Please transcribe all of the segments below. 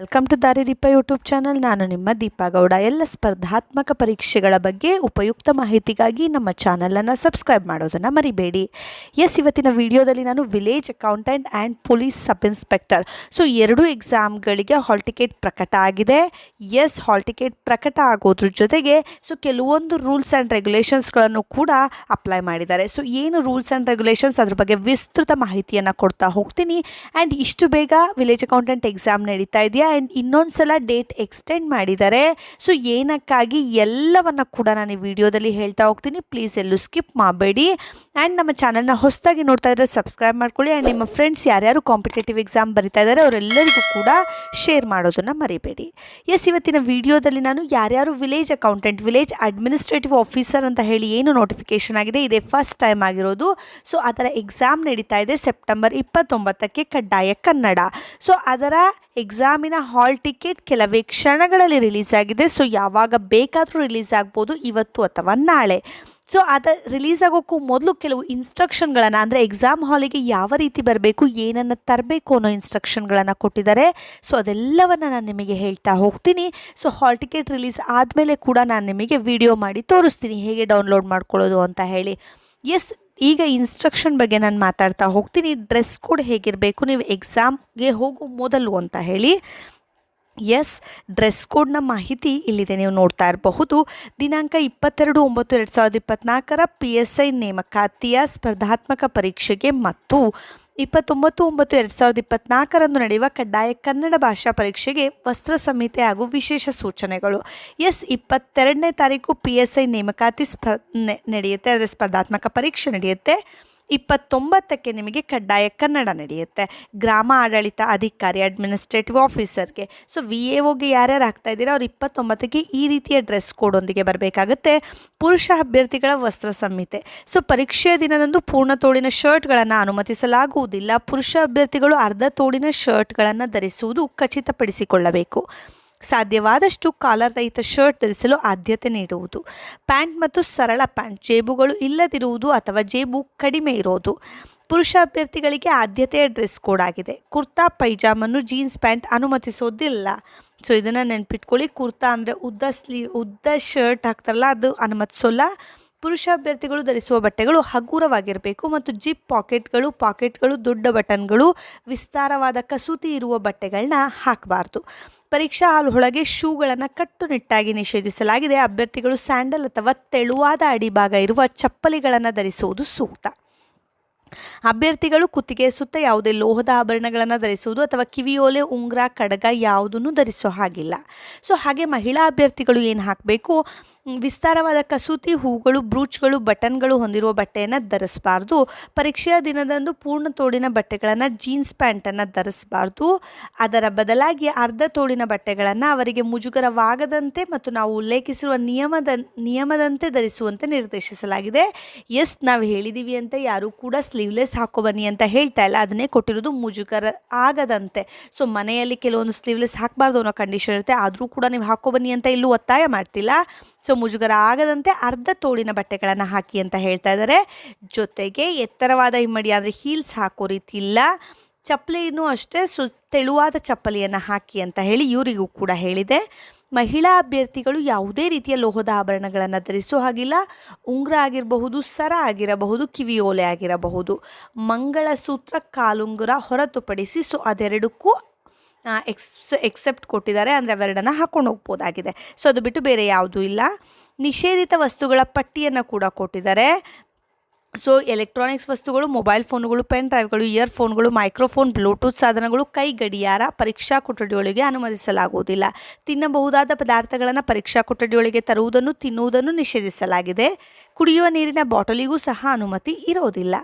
Welcome to Daarideepa YouTube channel ನಾನು ನಿಮ್ಮ ದೀಪಾಗೌಡ ಎಲ್ಲ ಸ್ಪರ್ಧಾತ್ಮಕ ಪರೀಕ್ಷೆಗಳ ಬಗ್ಗೆ ಉಪಯುಕ್ತ ಮಾಹಿತಿಗಾಗಿ ನಮ್ಮ ಚಾನಲನ್ನು ಸಬ್ಸ್ಕ್ರೈಬ್ ಮಾಡೋದನ್ನು ಮರಿಬೇಡಿ. ಎಸ್ ಇವತ್ತಿನ ವಿಡಿಯೋದಲ್ಲಿ ನಾನು village accountant and police sub inspector so ಎರಡು ಎಕ್ಸಾಮ್ಗಳಿಗೆ ಹಾಲ್ ಟಿಕೆಟ್ ಪ್ರಕಟ ಆಗಿದೆ. ಎಸ್ ಹಾಲ್ ಟಿಕೆಟ್ ಪ್ರಕಟ ಆಗೋದ್ರ ಜೊತೆಗೆ ಸೊ ಕೆಲವೊಂದು ರೂಲ್ಸ್ ಆ್ಯಂಡ್ ರೆಗ್ಯುಲೇಷನ್ಸ್ಗಳನ್ನು ಕೂಡ ಅಪ್ಲೈ ಮಾಡಿದ್ದಾರೆ. ಸೊ ಏನು ರೂಲ್ಸ್ ಆ್ಯಂಡ್ ರೆಗ್ಯುಲೇಷನ್ಸ್ ಅದ್ರ ಬಗ್ಗೆ ವಿಸ್ತೃತ ಮಾಹಿತಿಯನ್ನು ಕೊಡ್ತಾ ಹೋಗ್ತೀನಿ. ಆ್ಯಂಡ್ ಇಷ್ಟು ಬೇಗ ವಿಲೇಜ್ ಅಕೌಂಟೆಂಟ್ ಎಕ್ಸಾಮ್ ನಡೀತಾ ಇದೆಯಾ? ಆ್ಯಂಡ್ ಇನ್ನೊಂದು ಸಲ ಡೇಟ್ ಎಕ್ಸ್ಟೆಂಡ್ ಮಾಡಿದ್ದಾರೆ ಸೊ ಏನಕ್ಕಾಗಿ ಎಲ್ಲವನ್ನು ಕೂಡ ನಾನು ಈ ವಿಡಿಯೋದಲ್ಲಿ ಹೇಳ್ತಾ ಹೋಗ್ತೀನಿ. ಪ್ಲೀಸ್ ಎಲ್ಲೂ ಸ್ಕಿಪ್ ಮಾಡಬೇಡಿ. ಆ್ಯಂಡ್ ನಮ್ಮ ಚಾನಲ್ನ ಹೊಸದಾಗಿ ನೋಡ್ತಾ ಇದ್ದರೆ ಸಬ್ಸ್ಕ್ರೈಬ್ ಮಾಡ್ಕೊಳ್ಳಿ. ಆ್ಯಂಡ್ ನಿಮ್ಮ ಫ್ರೆಂಡ್ಸ್ ಯಾರ್ಯಾರು ಕಾಂಪಿಟೇಟಿವ್ ಎಕ್ಸಾಮ್ ಬರಿತಾ ಇದ್ದಾರೆ, ಅವರೆಲ್ಲರಿಗೂ ಕೂಡ ಶೇರ್ ಮಾಡೋದನ್ನು ಮರಿಬೇಡಿ. ಎಸ್ ಇವತ್ತಿನ ವಿಡಿಯೋದಲ್ಲಿ ನಾನು ಯಾರ್ಯಾರು village accountant village administrative officer ಅಂತ ಹೇಳಿ ಏನು ನೋಟಿಫಿಕೇಶನ್ ಆಗಿದೆ, ಇದೇ ಫಸ್ಟ್ ಟೈಮ್ ಆಗಿರೋದು. ಸೊ ಅದರ ಎಕ್ಸಾಮ್ ನಡೀತಾ ಇದೆ ಸೆಪ್ಟೆಂಬರ್ ಇಪ್ಪತ್ತೊಂಬತ್ತಕ್ಕೆ ಕಡ್ಡಾಯ ಕನ್ನಡ. ಸೊ ಅದರ ಎಕ್ಸಾಮಿನ ಹಾಲ್ ಟಿಕೆಟ್ ಕೆಲವೇ ಕ್ಷಣಗಳಲ್ಲಿ ರಿಲೀಸ್ ಆಗಿದೆ ಸೊ, ಯಾವಾಗ ಬೇಕಾದರೂ ರಿಲೀಸ್ ಆಗ್ಬೋದು, ಇವತ್ತು ಅಥವಾ ನಾಳೆ. ಸೊ, ಅದ ರಿಲೀಸ್ ಆಗೋಕ್ಕೂ ಮೊದಲು ಕೆಲವು ಇನ್ಸ್ಟ್ರಕ್ಷನ್ಗಳನ್ನು, ಅಂದರೆ ಎಕ್ಸಾಮ್ ಹಾಲಿಗೆ ಯಾವ ರೀತಿ ಬರಬೇಕು, ಏನನ್ನು ತರಬೇಕು ಅನ್ನೋ ಇನ್ಸ್ಟ್ರಕ್ಷನ್ಗಳನ್ನು ಕೊಟ್ಟಿದ್ದಾರೆ. ಸೊ, ಅದೆಲ್ಲವನ್ನು ನಾನು ನಿಮಗೆ ಹೇಳ್ತಾ ಹೋಗ್ತೀನಿ. ಸೊ, ಹಾಲ್ ಟಿಕೆಟ್ ರಿಲೀಸ್ ಆದಮೇಲೆ ಕೂಡ ನಾನು ನಿಮಗೆ ವಿಡಿಯೋ ಮಾಡಿ ತೋರಿಸ್ತೀನಿ, ಹೇಗೆ ಡೌನ್ಲೋಡ್ ಮಾಡ್ಕೊಳ್ಳೋದು ಅಂತ ಹೇಳಿ. ಎಸ್ ಈಗ ಇನ್ಸ್ಟ್ರಕ್ಷನ್ ಬಗ್ಗೆ ನಾನು ಮಾತಾಡ್ತಾ ಹೋಗ್ತೀನಿ. ಡ್ರೆಸ್ ಕೋಡ್ ಹೇಗಿರಬೇಕು? ನೀವು ಎಕ್ಸಾಮ್ಗೆ ಹೋಗೋ ಮೊದಲು ಅಂತ ಹೇಳಿ. ಎಸ್ ಡ್ರೆಸ್ ಕೋಡ್ನ ಮಾಹಿತಿ ಇಲ್ಲಿದೆ ನೀವು ನೋಡ್ತಾ ಇರಬಹುದು. ದಿನಾಂಕ ಇಪ್ಪತ್ತೆರಡು ಒಂಬತ್ತು ಎರಡು ಸಾವಿರದ ಇಪ್ಪತ್ತ್ನಾಲ್ಕರ ಪಿ ಎಸ್ ಐ ನೇಮಕಾತಿಯ ಸ್ಪರ್ಧಾತ್ಮಕ ಪರೀಕ್ಷೆಗೆ ಮತ್ತು ಇಪ್ಪತ್ತೊಂಬತ್ತು ಒಂಬತ್ತು ಎರಡು ಸಾವಿರದ ಇಪ್ಪತ್ತ್ನಾಲ್ಕರಂದು ನಡೆಯುವ ಕಡ್ಡಾಯ ಕನ್ನಡ ಭಾಷಾ ಪರೀಕ್ಷೆಗೆ ವಸ್ತ್ರ ಸಂಹಿತೆ ಹಾಗೂ ವಿಶೇಷ ಸೂಚನೆಗಳು. ಎಸ್ ಇಪ್ಪತ್ತೆರಡನೇ ತಾರೀಕು ಪಿ ಎಸ್ ಐ ನೇಮಕಾತಿ ಸ್ಪರ್ ನಡೆಯುತ್ತೆ, ಅಂದರೆ ಸ್ಪರ್ಧಾತ್ಮಕ ಪರೀಕ್ಷೆ ನಡೆಯುತ್ತೆ. ಇಪ್ಪತ್ತೊಂಬತ್ತಕ್ಕೆ ನಿಮಗೆ ಕಡ್ಡಾಯ ಕನ್ನಡ ನಡೆಯುತ್ತೆ. ಗ್ರಾಮ ಆಡಳಿತ ಅಧಿಕಾರಿ ಅಡ್ಮಿನಿಸ್ಟ್ರೇಟಿವ್ ಆಫೀಸರ್ಗೆ ಸೊ ವಿ ಎ ಒಗೆ ಯಾರ್ಯಾರು ಆಗ್ತಾ ಇದ್ದೀರಾ? ಅವ್ರು ಇಪ್ಪತ್ತೊಂಬತ್ತಕ್ಕೆ ಈ ರೀತಿಯ ಡ್ರೆಸ್ ಕೋಡೊಂದಿಗೆ ಬರಬೇಕಾಗುತ್ತೆ. ಪುರುಷ ಅಭ್ಯರ್ಥಿಗಳ ವಸ್ತ್ರ ಸಂಹಿತೆ. ಸೊ ಪರೀಕ್ಷೆಯ ದಿನದಂದು ಪೂರ್ಣ ತೋಳಿನ ಶರ್ಟ್ಗಳನ್ನು ಅನುಮತಿಸಲಾಗುವುದಿಲ್ಲ. ಪುರುಷ ಅಭ್ಯರ್ಥಿಗಳು ಅರ್ಧ ತೋಳಿನ ಶರ್ಟ್ಗಳನ್ನು ಧರಿಸುವುದು ಖಚಿತಪಡಿಸಿಕೊಳ್ಳಬೇಕು. ಸಾಧ್ಯವಾದಷ್ಟು ಕಾಲರ್ ರಹಿತ ಶರ್ಟ್ ಧರಿಸಲು ಆದ್ಯತೆ ನೀಡುವುದು. ಪ್ಯಾಂಟ್ ಮತ್ತು ಸರಳ ಪ್ಯಾಂಟ್, ಜೇಬುಗಳು ಇಲ್ಲದಿರುವುದು ಅಥವಾ ಜೇಬು ಕಡಿಮೆ ಇರೋದು. ಪುರುಷ ಅಭ್ಯರ್ಥಿಗಳಿಗೆ ಆದ್ಯತೆಯ ಡ್ರೆಸ್ ಕೋಡ್ ಆಗಿದೆ. ಕುರ್ತಾ, ಪೈಜಾಮನ್ನು ಜೀನ್ಸ್ ಪ್ಯಾಂಟ್ ಅನುಮತಿಸೋದಿಲ್ಲ. ಸೊ, ಇದನ್ನು ನೆನ್ಪಿಟ್ಕೊಳ್ಳಿ. ಕುರ್ತಾ ಅಂದರೆ ಉದ್ದ ಸ್ಲೀವ್ ಉದ್ದ ಶರ್ಟ್ ಹಾಕ್ತಾರಲ್ಲ, ಅದು ಅನುಮತಿಸೋಲ್ಲ. ಪುರುಷ ಅಭ್ಯರ್ಥಿಗಳು ಧರಿಸುವ ಬಟ್ಟೆಗಳು ಹಗುರವಾಗಿರಬೇಕು ಮತ್ತು ಜಿಪ್ ಪಾಕೆಟ್ಗಳು ಪಾಕೆಟ್ಗಳು, ದೊಡ್ಡ ಬಟನ್ಗಳು, ವಿಸ್ತಾರವಾದ ಕಸೂತಿ ಇರುವ ಬಟ್ಟೆಗಳನ್ನ ಹಾಕಬಾರ್ದು. ಪರೀಕ್ಷಾ ಹಾಲ್ ಒಳಗೆ ಶೂಗಳನ್ನು ಕಟ್ಟುನಿಟ್ಟಾಗಿ ನಿಷೇಧಿಸಲಾಗಿದೆ. ಅಭ್ಯರ್ಥಿಗಳು ಸ್ಯಾಂಡಲ್ ಅಥವಾ ತೆಳುವಾದ ಅಡಿಭಾಗ ಇರುವ ಚಪ್ಪಲಿಗಳನ್ನು ಧರಿಸುವುದು ಸೂಕ್ತ. ಅಭ್ಯರ್ಥಿಗಳು ಕುತ್ತಿಗೆ ಸುತ್ತ ಯಾವುದೇ ಲೋಹದ ಆಭರಣಗಳನ್ನು ಧರಿಸುವುದು ಅಥವಾ ಕಿವಿಯೋಲೆ, ಉಂಗುರ, ಕಡಗ ಯಾವುದನ್ನು ಧರಿಸೋ ಹಾಗಿಲ್ಲ. ಸೊ, ಹಾಗೆ ಮಹಿಳಾ ಅಭ್ಯರ್ಥಿಗಳು ಏನು ಹಾಕಬೇಕು? ವಿಸ್ತಾರವಾದ ಕಸೂತಿ, ಹೂಗಳು, ಬ್ರೂಚ್ಗಳು, ಬಟನ್ಗಳು ಹೊಂದಿರುವ ಬಟ್ಟೆಯನ್ನು ಧರಿಸಬಾರ್ದು. ಪರೀಕ್ಷೆಯ ದಿನದಂದು ಪೂರ್ಣ ತೋಳಿನ ಬಟ್ಟೆಗಳನ್ನು ಜೀನ್ಸ್ ಪ್ಯಾಂಟನ್ನು ಧರಿಸಬಾರ್ದು. ಅದರ ಬದಲಾಗಿ ಅರ್ಧ ತೋಳಿನ ಬಟ್ಟೆಗಳನ್ನು ಅವರಿಗೆ ಮುಜುಗರವಾಗದಂತೆ ಮತ್ತು ನಾವು ಉಲ್ಲೇಖಿಸಿರುವ ನಿಯಮದ, ನಿಯಮದಂತೆ ಧರಿಸುವಂತೆ ನಿರ್ದೇಶಿಸಲಾಗಿದೆ. ಎಸ್, ನಾವು ಹೇಳಿದ್ದೀವಿ ಅಂತ ಯಾರೂ ಕೂಡ ಸ್ಲೀವ್ಲೆಸ್ ಹಾಕೋ ಬನ್ನಿ ಅಂತ ಹೇಳ್ತಾ ಇಲ್ಲ. ಅದನ್ನೇ ಕೊಟ್ಟಿರೋದು ಮುಜುಗರ ಆಗದಂತೆ. ಸೊ ಮನೆಯಲ್ಲಿ ಕೆಲವೊಂದು ಸ್ಲೀವ್ಲೆಸ್ ಹಾಕಬಾರ್ದು ಅನ್ನೋ ಕಂಡೀಷನ್ ಇರುತ್ತೆ. ಆದರೂ ಕೂಡ ನೀವು ಹಾಕೋ ಬನ್ನಿ ಅಂತ ಇಲ್ಲೂ ಒತ್ತಾಯ ಮಾಡ್ತಿಲ್ಲ. ಸೊ ಮುಜುಗರ ಆಗದಂತೆ ಅರ್ಧ ತೋಳಿನ ಬಟ್ಟೆಗಳನ್ನು ಹಾಕಿ ಅಂತ ಹೇಳ್ತಾ ಇದ್ದಾರೆ. ಜೊತೆಗೆ ಎತ್ತರವಾದ ಹಿಮ್ಮಡಿ ಅಂದರೆ ಹೀಲ್ಸ್ ಹಾಕೋ ರೀತಿ ಇಲ್ಲ. ಚಪ್ಪಲಿನೂ ಅಷ್ಟೇ, ಸು ತೆಳುವಾದ ಚಪ್ಪಲಿಯನ್ನು ಹಾಕಿ ಅಂತ ಹೇಳಿ ಇವರಿಗೂ ಕೂಡ ಹೇಳಿದೆ. ಮಹಿಳಾ ಅಭ್ಯರ್ಥಿಗಳು ಯಾವುದೇ ರೀತಿಯ ಲೋಹದ ಆಭರಣಗಳನ್ನು ಧರಿಸೋ ಹಾಗಿಲ್ಲ. ಉಂಗುರ ಆಗಿರಬಹುದು, ಸರ ಆಗಿರಬಹುದು ಕಿವಿಯೋಲೆ ಆಗಿರಬಹುದು. ಮಂಗಳಸೂತ್ರ ಕಾಲುಂಗುರ ಹೊರತುಪಡಿಸಿ ಸೊ ಅದೆರಡಕ್ಕೂ ಎಕ್ಸ್ ಎಕ್ಸೆಪ್ಟ್ ಕೊಟ್ಟಿದ್ದಾರೆ. ಅಂದರೆ ಅವೆರಡನ್ನು ಹಾಕೊಂಡು ಹೋಗ್ಬೋದಾಗಿದೆ. ಸೊ ಅದು ಬಿಟ್ಟು ಬೇರೆ ಯಾವುದೂ ಇಲ್ಲ. ನಿಷೇಧಿತ ವಸ್ತುಗಳ ಪಟ್ಟಿಯನ್ನು ಕೂಡ ಕೊಟ್ಟಿದ್ದಾರೆ. ಸೊ ಎಲೆಕ್ಟ್ರಾನಿಕ್ಸ್ ವಸ್ತುಗಳು ಮೊಬೈಲ್ ಫೋನ್ಗಳು ಪೆನ್ ಡ್ರೈವ್ಗಳು ಇಯರ್ಫೋನ್ಗಳು ಮೈಕ್ರೋಫೋನ್ ಬ್ಲೂಟೂತ್ ಸಾಧನಗಳು ಕೈ ಗಡಿಯಾರ ಪರೀಕ್ಷಾ ಕೊಠಡಿಯೊಳಗೆ ಅನುಮತಿಸಲಾಗುವುದಿಲ್ಲ. ತಿನ್ನಬಹುದಾದ ಪದಾರ್ಥಗಳನ್ನು ಪರೀಕ್ಷಾ ಕೊಠಡಿಯೊಳಗೆ ತರುವುದನ್ನು, ತಿನ್ನುವುದನ್ನು ನಿಷೇಧಿಸಲಾಗಿದೆ. ಕುಡಿಯುವ ನೀರಿನ ಬಾಟಲಿಗೂ ಸಹ ಅನುಮತಿ ಇರೋದಿಲ್ಲ.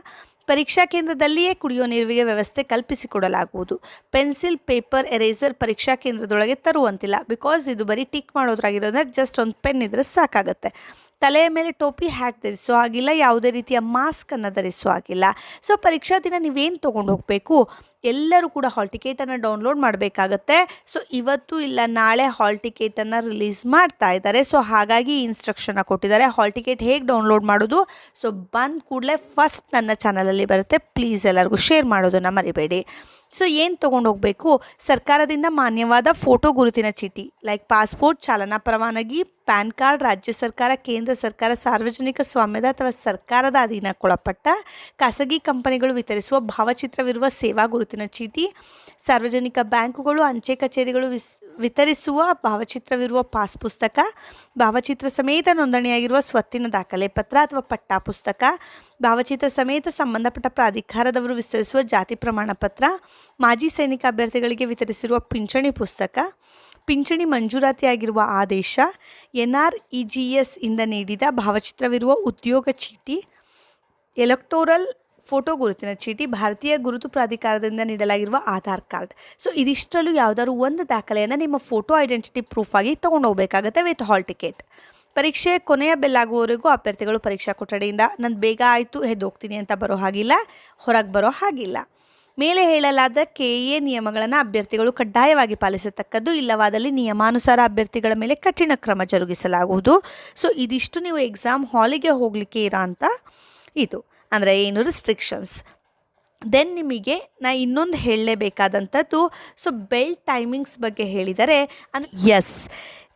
ಪರೀಕ್ಷಾ ಕೇಂದ್ರದಲ್ಲಿಯೇ ಕುಡಿಯುವ ನೀರಿಗೆ ವ್ಯವಸ್ಥೆ ಕಲ್ಪಿಸಿಕೊಡಲಾಗುವುದು. ಪೆನ್ಸಿಲ್, ಪೇಪರ್, ಎರೇಸರ್ ಪರೀಕ್ಷಾ ಕೇಂದ್ರದೊಳಗೆ ತರುವಂತಿಲ್ಲ. ಬಿಕಾಸ್ ಇದು ಬರೀ ಟಿಕ್ ಮಾಡೋದ್ರಾಗಿರೋದ್ರೆ ಜಸ್ಟ್ ಒಂದು ಪೆನ್ ಇದ್ರೆ ಸಾಕಾಗುತ್ತೆ. ತಲೆಯ ಮೇಲೆ ಟೋಪಿ ಹ್ಯಾಕ್ ಧರಿಸೋ ಹಾಗಿಲ್ಲ, ಯಾವುದೇ ರೀತಿಯ ಮಾಸ್ಕನ್ನು ಧರಿಸೋ ಹಾಗಿಲ್ಲ. ಸೊ, ಪರೀಕ್ಷಾ ದಿನ ನೀವೇನು ತೊಗೊಂಡು ಹೋಗಬೇಕು? ಎಲ್ಲರೂ ಕೂಡ ಹಾಲ್ ಟಿಕೆಟನ್ನು ಡೌನ್ಲೋಡ್ ಮಾಡಬೇಕಾಗತ್ತೆ. ಸೊ, ಇವತ್ತು ಇಲ್ಲ, ನಾಳೆ ಹಾಲ್ ಟಿಕೆಟನ್ನು ರಿಲೀಸ್ ಮಾಡ್ತಾ ಇದ್ದಾರೆ. ಸೊ, ಹಾಗಾಗಿ ಇನ್ಸ್ಟ್ರಕ್ಷನ್ನ ಕೊಟ್ಟಿದ್ದಾರೆ. ಹಾಲ್ ಟಿಕೆಟ್ ಹೇಗೆ ಡೌನ್ಲೋಡ್ ಮಾಡೋದು? ಸೊ, ಬಂದ ಕೂಡಲೇ ಫಸ್ಟ್ ನನ್ನ ಚಾನಲಲ್ಲಿ ಚಾನಲಲ್ಲಿ ಬರುತ್ತೆ. ಪ್ಲೀಸ್ ಎಲ್ಲರಿಗೂ ಶೇರ್ ಮಾಡೋದನ್ನು ಮರಿಬೇಡಿ. ಸೊ, ಏನು ತೊಗೊಂಡು ಹೋಗಬೇಕು? ಸರ್ಕಾರದಿಂದ ಮಾನ್ಯವಾದ ಫೋಟೋ ಗುರುತಿನ ಚೀಟಿ ಲೈಕ್ ಪಾಸ್ಪೋರ್ಟ್ ಚಾಲನಾ ಪರವಾನಗಿ, ಪ್ಯಾನ್ ಕಾರ್ಡ್, ರಾಜ್ಯ ಸರ್ಕಾರ, ಕೇಂದ್ರ ಸರ್ಕಾರ, ಸಾರ್ವಜನಿಕ ಸ್ವಾಮ್ಯದ ಅಥವಾ ಸರ್ಕಾರದ ಅಧೀನಕ್ಕೊಳಪಟ್ಟ ಖಾಸಗಿ ಕಂಪನಿಗಳು ವಿತರಿಸುವ ಭಾವಚಿತ್ರವಿರುವ ಸೇವಾ ಗುರುತಿನ ಚೀಟಿ, ಸಾರ್ವಜನಿಕ ಬ್ಯಾಂಕುಗಳು, ಅಂಚೆ ಕಚೇರಿಗಳು ವಿಸ್, ವಿತರಿಸುವ ಭಾವಚಿತ್ರವಿರುವ ಪಾಸ್ ಪುಸ್ತಕ, ಭಾವಚಿತ್ರ ಸಮೇತ ನೋಂದಣಿಯಾಗಿರುವ ಸ್ವತ್ತಿನ ದಾಖಲೆ ಪತ್ರ ಅಥವಾ ಪಟ್ಟಾ ಪುಸ್ತಕ ಭಾವಚಿತ್ರ ಸಮೇತ ಸಂಬಂಧಪಟ್ಟ ಪ್ರಾಧಿಕಾರದವರು ವಿಸ್ತರಿಸುವ ಜಾತಿ ಪ್ರಮಾಣ ಪತ್ರ, ಮಾಜಿ ಸೈನಿಕ ಅಭ್ಯರ್ಥಿಗಳಿಗೆ ವಿತರಿಸಿರುವ ಪಿಂಚಣಿ ಪುಸ್ತಕ, ಪಿಂಚಣಿ ಮಂಜೂರಾತಿಯಾಗಿರುವ ಆದೇಶ N R E G S ಇಂದ ನೀಡಿದ ಭಾವಚಿತ್ರವಿರುವ ಉದ್ಯೋಗ ಚೀಟಿ, ಎಲೆಕ್ಟೋರಲ್ ಫೋಟೋ ಗುರುತಿನ ಚೀಟಿ, ಭಾರತೀಯ ಗುರುತು ಪ್ರಾಧಿಕಾರದಿಂದ ನೀಡಲಾಗಿರುವ ಆಧಾರ್ ಕಾರ್ಡ್. ಸೊ, ಇದಿಷ್ಟರಲ್ಲೂ ಯಾವುದಾದ್ರು ಒಂದು ದಾಖಲೆಯನ್ನು ನಿಮ್ಮ ಫೋಟೋ ಐಡೆಂಟಿಟಿ ಪ್ರೂಫ್ ಆಗಿ ತೊಗೊಂಡು ಹೋಗಬೇಕಾಗತ್ತೆ ವಿತ್ ಹಾಲ್ ಟಿಕೆಟ್. ಪರೀಕ್ಷೆ ಕೊನೆಯ ಬೆಲ್ಲಾಗುವವರೆಗೂ ಅಭ್ಯರ್ಥಿಗಳು ಪರೀಕ್ಷಾ ಕೊಠಡಿಯಿಂದ, ನಂದು ಬೇಗ ಆಯಿತು ಹೋಗ್ತೀನಿ ಅಂತ ಬರೋ ಹಾಗಿಲ್ಲ, ಹೊರಗೆ ಬರೋ ಹಾಗಿಲ್ಲ. ಮೇಲೆ ಹೇಳಲಾದ ಕೆ ಎ ನಿಯಮಗಳನ್ನು ಅಭ್ಯರ್ಥಿಗಳು ಕಡ್ಡಾಯವಾಗಿ ಪಾಲಿಸತಕ್ಕದ್ದು ಇಲ್ಲವಾದಲ್ಲಿ ನಿಯಮಾನುಸಾರ ಅಭ್ಯರ್ಥಿಗಳ ಮೇಲೆ ಕಠಿಣ ಕ್ರಮ ಜರುಗಿಸಲಾಗುವುದು. ಸೊ ಇದಿಷ್ಟು ನೀವು ಎಕ್ಸಾಮ್ ಹಾಲಿಗೆ ಹೋಗಲಿಕ್ಕೆ ಇರೋ ಅಂತ ಇದು. ಅಂದರೆ ಏನು ರಿಸ್ಟ್ರಿಕ್ಷನ್ಸ್ ದೆನ್ ನಿಮಗೆ ನಾ ಇನ್ನೊಂದು ಹೇಳಲೇಬೇಕಾದಂಥದ್ದು ಸೊ ಬೆಲ್ಟ್ ಟೈಮಿಂಗ್ಸ್ ಬಗ್ಗೆ ಹೇಳಿದರೆ, ಅನ್ ಎಸ್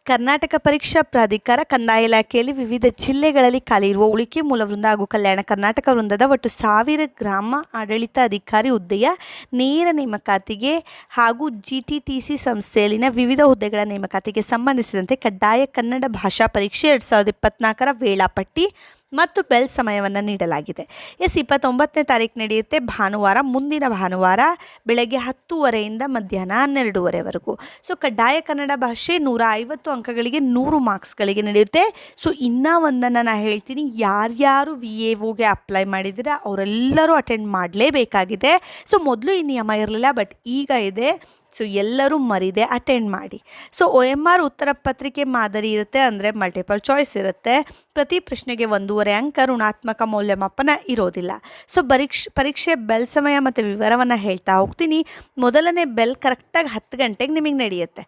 ಕರ್ನಾಟಕ ಪರೀಕ್ಷಾ ಪ್ರಾಧಿಕಾರ ಕಂದಾಯ ಇಲಾಖೆಯಲ್ಲಿ ವಿವಿಧ ಜಿಲ್ಲೆಗಳಲ್ಲಿ ಖಾಲಿ ಇರುವ ಉಳಿಕೆ ಮೂಲ ವೃಂದ ಹಾಗೂ ಕಲ್ಯಾಣ ಕರ್ನಾಟಕ ವೃಂದದ ಒಟ್ಟು ಸಾವಿರ ಗ್ರಾಮ ಆಡಳಿತ ಅಧಿಕಾರಿ ಹುದ್ದೆಯ ನೇರ ನೇಮಕಾತಿಗೆ ಹಾಗೂ ಜಿ ಟಿ ಸಂಸ್ಥೆಯಲ್ಲಿನ ವಿವಿಧ ಹುದ್ದೆಗಳ ನೇಮಕಾತಿಗೆ ಸಂಬಂಧಿಸಿದಂತೆ ಕಡ್ಡಾಯ ಕನ್ನಡ ಭಾಷಾ ಪರೀಕ್ಷೆ ಎರಡು ಸಾವಿರದ ಇಪ್ಪತ್ನಾಲ್ಕರ ವೇಳಾಪಟ್ಟಿ ಮತ್ತು ಬೆಲ್ ಸಮಯವನ್ನು ನೀಡಲಾಗಿದೆ. ಎಸ್, ಇಪ್ಪತ್ತೊಂಬತ್ತನೇ ತಾರೀಕು ನಡೆಯುತ್ತೆ. ಭಾನುವಾರ, ಮುಂದಿನ ಭಾನುವಾರ ಬೆಳಗ್ಗೆ ಹತ್ತುವರೆಯಿಂದ ಮಧ್ಯಾಹ್ನ ಹನ್ನೆರಡೂವರೆವರೆಗೂ. ಸೊ, ಕಡ್ಡಾಯ ಕನ್ನಡ ಭಾಷೆ ನೂರ ಐವತ್ತು ಅಂಕಗಳಿಗೆ ನೂರು ಮಾರ್ಕ್ಸ್ಗಳಿಗೆ ನಡೆಯುತ್ತೆ. ಸೊ, ಇನ್ನೂ ಒಂದನ್ನು ನಾನು ಹೇಳ್ತೀನಿ. ಯಾರ್ಯಾರು ವಿ ಎ ಒಗೆ ಅಪ್ಲೈ ಮಾಡಿದರೆ ಅವರೆಲ್ಲರೂ ಅಟೆಂಡ್ ಮಾಡಲೇಬೇಕಾಗಿದೆ. ಸೊ, ಮೊದಲು ಈ ನಿಯಮ ಇರಲಿಲ್ಲ, ಬಟ್ ಈಗ ಇದೆ. ಸೊ ಎಲ್ಲರೂ ಮರಿದೆ ಅಟೆಂಡ್ ಮಾಡಿ. ಸೊ ಒ ಎಂ ಆರ್ ಉತ್ತರ ಪತ್ರಿಕೆ ಮಾದರಿ ಇರುತ್ತೆ, ಅಂದರೆ ಮಲ್ಟಿಪಲ್ ಚಾಯ್ಸ್ ಇರುತ್ತೆ. ಪ್ರತಿ ಪ್ರಶ್ನೆಗೆ ಒಂದೂವರೆ ಅಂಕ ಋಣಾತ್ಮಕ ಮೌಲ್ಯಮಾಪನ ಇರೋದಿಲ್ಲ. ಸೊ ಪರೀಕ್ಷೆ ಪರೀಕ್ಷೆ ಬೆಲ್ ಸಮಯ ಮತ್ತು ವಿವರವನ್ನು ಹೇಳ್ತಾ ಹೋಗ್ತೀನಿ. ಮೊದಲನೇ ಬೆಲ್ ಕರೆಕ್ಟಾಗಿ ಹತ್ತು ಗಂಟೆಗೆ ನಿಮಗೆ ನಡೆಯುತ್ತೆ.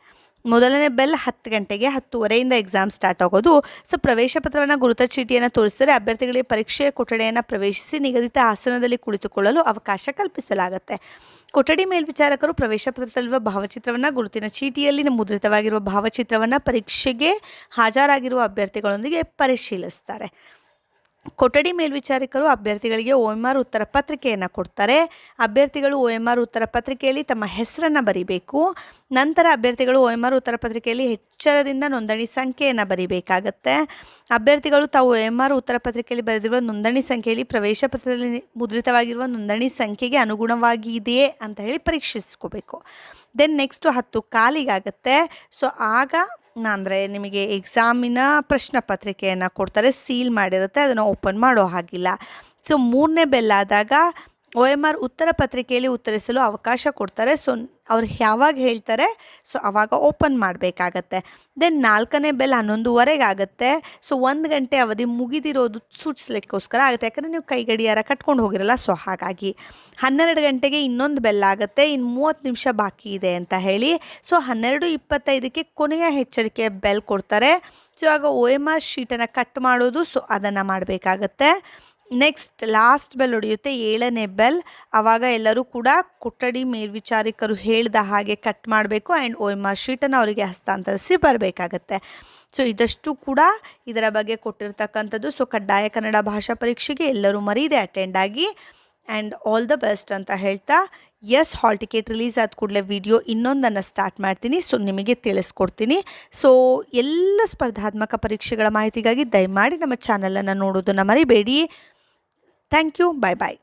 ಮೊದಲನೇ ಬೆಲ್ ಹತ್ತು ಗಂಟೆಗೆ ಹತ್ತುವರೆಯಿಂದ ಎಕ್ಸಾಮ್ ಸ್ಟಾರ್ಟ್ ಆಗೋದು. ಸೊ ಪ್ರವೇಶ ಪತ್ರವನ್ನು ಗುರುತ ಚೀಟಿಯನ್ನು ತೋರಿಸಿದರೆ ಅಭ್ಯರ್ಥಿಗಳಿಗೆ ಪರೀಕ್ಷೆಯ ಕೊಠಡಿಯನ್ನು ಪ್ರವೇಶಿಸಿ ನಿಗದಿತ ಆಸನದಲ್ಲಿ ಕುಳಿತುಕೊಳ್ಳಲು ಅವಕಾಶ ಕಲ್ಪಿಸಲಾಗುತ್ತೆ. ಕೊಠಡಿ ಮೇಲ್ವಿಚಾರಕರು ಪ್ರವೇಶ ಪತ್ರದಲ್ಲಿರುವ ಭಾವಚಿತ್ರವನ್ನು, ಗುರುತಿನ ಚೀಟಿಯಲ್ಲಿ ಮುದ್ರಿತವಾಗಿರುವ ಭಾವಚಿತ್ರವನ್ನು ಪರೀಕ್ಷೆಗೆ ಹಾಜರಾಗಿರುವ ಅಭ್ಯರ್ಥಿಗಳೊಂದಿಗೆ ಪರಿಶೀಲಿಸ್ತಾರೆ. ಕೊಠಡಿ ಮೇಲ್ವಿಚಾರಕರು ಅಭ್ಯರ್ಥಿಗಳಿಗೆ ಒ ಎಂ ಆರ್ ಉತ್ತರ ಪತ್ರಿಕೆಯನ್ನು ಕೊಡ್ತಾರೆ. ಅಭ್ಯರ್ಥಿಗಳು ಓ ಎಂ ಆರ್ ಉತ್ತರ ಪತ್ರಿಕೆಯಲ್ಲಿ ತಮ್ಮ ಹೆಸರನ್ನು ಬರೀಬೇಕು. ನಂತರ ಅಭ್ಯರ್ಥಿಗಳು ಒ ಎಂ ಆರ್ ಉತ್ತರ ಪತ್ರಿಕೆಯಲ್ಲಿ ಎಚ್ಚರದಿಂದ ನೋಂದಣಿ ಸಂಖ್ಯೆಯನ್ನು ಬರೀಬೇಕಾಗತ್ತೆ. ಅಭ್ಯರ್ಥಿಗಳು ತಾವು ಓ ಎಂ ಆರ್ ಉತ್ತರ ಪತ್ರಿಕೆಯಲ್ಲಿ ಬರೆದಿರುವ ನೋಂದಣಿ ಸಂಖ್ಯೆಯಲ್ಲಿ ಪ್ರವೇಶ ಪತ್ರದಲ್ಲಿ ಮುದ್ರಿತವಾಗಿರುವ ನೋಂದಣಿ ಸಂಖ್ಯೆಗೆ ಅನುಗುಣವಾಗಿ ಇದೆಯೇ ಅಂತ ಹೇಳಿ ಪರೀಕ್ಷಿಸ್ಕೋಬೇಕು. ದೆನ್ ನೆಕ್ಸ್ಟು ಹತ್ತು ಕಾಲಿಗಾಗತ್ತೆ. ಸೊ ಆಗ ಅಂದರೆ ನಿಮಗೆ ಎಕ್ಸಾಮಿನ ಪ್ರಶ್ನೆ ಪತ್ರಿಕೆಯನ್ನು ಕೊಡ್ತಾರೆ ಸೀಲ್ ಮಾಡಿರುತ್ತೆ, ಅದನ್ನು ಓಪನ್ ಮಾಡೋ ಹಾಗಿಲ್ಲ. ಸೊ ಮೂರನೇ ಬೆಲ್ ಆದಾಗ ಒ ಎಂ ಆರ್ ಉತ್ತರ ಪತ್ರಿಕೆಯಲ್ಲಿ ಉತ್ತರಿಸಲು ಅವಕಾಶ ಕೊಡ್ತಾರೆ. ಸೊ, ಅವ್ರು ಯಾವಾಗ ಹೇಳ್ತಾರೆ, ಸೊ, ಅವಾಗ ಓಪನ್ ಮಾಡಬೇಕಾಗತ್ತೆ. ದೆನ್ ನಾಲ್ಕನೇ ಬೆಲ್ ಹನ್ನೊಂದುವರೆಗೆ ಆಗುತ್ತೆ ಸೊ, ಒಂದು ಗಂಟೆ ಅವಧಿ ಮುಗಿದಿರೋದು ಸೂಚಿಸ್ಲಿಕ್ಕೋಸ್ಕರ ಆಗುತ್ತೆ. ಯಾಕಂದರೆ ನೀವು ಕೈ ಗಡಿಯಾರ ಕಟ್ಕೊಂಡು ಹೋಗಿರಲ್ಲ, ಸೊ, ಹಾಗಾಗಿ. ಹನ್ನೆರಡು ಗಂಟೆಗೆ ಇನ್ನೊಂದು ಬೆಲ್ ಆಗುತ್ತೆ. ಇನ್ನು ಮೂವತ್ತು ನಿಮಿಷ ಬಾಕಿ ಇದೆ ಅಂತ ಹೇಳಿ. ಸೊ, ಹನ್ನೆರಡು ಇಪ್ಪತ್ತೈದಕ್ಕೆ ಕೊನೆಯ ಎಚ್ಚರಿಕೆ ಬೆಲ್ ಕೊಡ್ತಾರೆ. ಸೊ, ಆಗ ಒ ಎಂ ಆರ್ ಶೀಟನ್ನು ಕಟ್ ಮಾಡೋದು, ಸೊ, ಅದನ್ನು ಮಾಡಬೇಕಾಗತ್ತೆ. ನೆಕ್ಸ್ಟ್ ಲಾಸ್ಟ್ ಬೆಲ್ ಹೊಡೆಯುತ್ತೆ ಏಳನೇ ಬೆಲ್ ಆವಾಗ ಎಲ್ಲರೂ ಕೂಡ ಕೊಠಡಿ ಮೇಲ್ವಿಚಾರಕರು ಹೇಳಿದ ಹಾಗೆ ಕಟ್ ಮಾಡಬೇಕು ಆ್ಯಂಡ್ ಒ ಎಂ ಆರ್ ಶೀಟನ್ನು ಅವರಿಗೆ ಹಸ್ತಾಂತರಿಸಿ ಬರಬೇಕಾಗತ್ತೆ. ಸೊ ಇದಷ್ಟು ಕೂಡ ಇದರ ಬಗ್ಗೆ ಕೊಟ್ಟಿರ್ತಕ್ಕಂಥದ್ದು. ಸೊ ಕಡ್ಡಾಯ ಕನ್ನಡ ಭಾಷಾ ಪರೀಕ್ಷೆಗೆ ಎಲ್ಲರೂ ಮರೀದೆ ಅಟೆಂಡ್ ಆಗಿ. ಆ್ಯಂಡ್ ಆಲ್ ದ ಬೆಸ್ಟ್ ಅಂತ ಹೇಳ್ತಾ ಎಸ್ ಹಾಲ್ ಟಿಕೆಟ್ ರಿಲೀಸ್ ಆದ ಕೂಡಲೇ ವಿಡಿಯೋ ಇನ್ನೊಂದನ್ನು ಸ್ಟಾರ್ಟ್ ಮಾಡ್ತೀನಿ. ಸೊ ನಿಮಗೆ ತಿಳಿಸ್ಕೊಡ್ತೀನಿ. ಸೊ ಎಲ್ಲ ಸ್ಪರ್ಧಾತ್ಮಕ ಪರೀಕ್ಷೆಗಳ ಮಾಹಿತಿಗಾಗಿ ದಯಮಾಡಿ ನಮ್ಮ ಚಾನಲನ್ನು ನೋಡೋದನ್ನು ಮರಿಬೇಡಿ. Thank you. Bye bye.